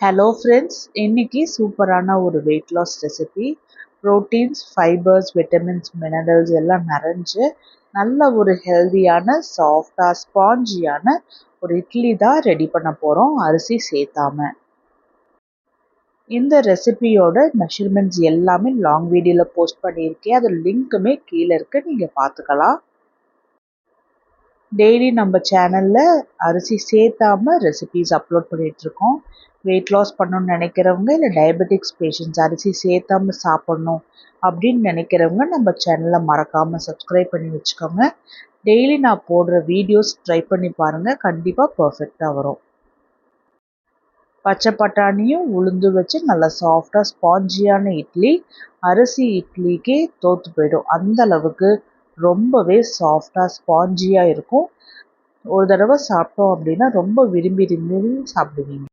Hello friends இன்னைக்கு சூப்பரான ஒரு weight loss recipe proteins fibres vitamins minerals எல்லாம் நிறைஞ்சு நல்ல ஒரு ஹெல்தியான சாஃப்டாக ஸ்பாஞ்சியான ஒரு இட்லி தான் ரெடி பண்ண போகிறோம் அரிசி சேர்த்தாம இந்த ரெசிபியோட மெஷர்மெண்ட்ஸ் எல்லாமே லாங் வீடியோவில் போஸ்ட் பண்ணியிருக்கேன். அது லிங்க்குமே கீழே இருக்குது நீங்கள் பார்த்துக்கலாம். டெய்லி நம்ம சேனலில் அரிசி சேர்த்தாம ரெசிபீஸ் அப்லோட் பண்ணிகிட்ருக்கோம் வெயிட் லாஸ் பண்ணணும்னு நினைக்கிறவங்க இல்லை டயபெட்டிக்ஸ் பேஷண்ட்ஸ் அரிசி சேர்த்தாம சாப்பிட்ணும் அப்படின்னு நினைக்கிறவங்க நம்ம சேனலை மறக்காமல் சப்ஸ்கிரைப் பண்ணி வச்சுக்கோங்க. டெய்லி நான் போடுற வீடியோஸ் ட்ரை பண்ணி பாருங்கள் கண்டிப்பாக பர்ஃபெக்டாக வரும். பச்சை பட்டாணியும் உளுந்து வச்சு நல்லா சாஃப்டாக ஸ்பாஞ்சியான இட்லி அரிசி இட்லிக்கே தோற்று போயிடும். அந்த அளவுக்கு ரொம்பவே சாஃப்டாக ஸ்பாஞ்சியாக இருக்கும். ஒரு தடவை சாப்பிட்டோம் அப்படின்னா ரொம்ப விரும்பி விரும்பி சாப்பிடுவீங்க.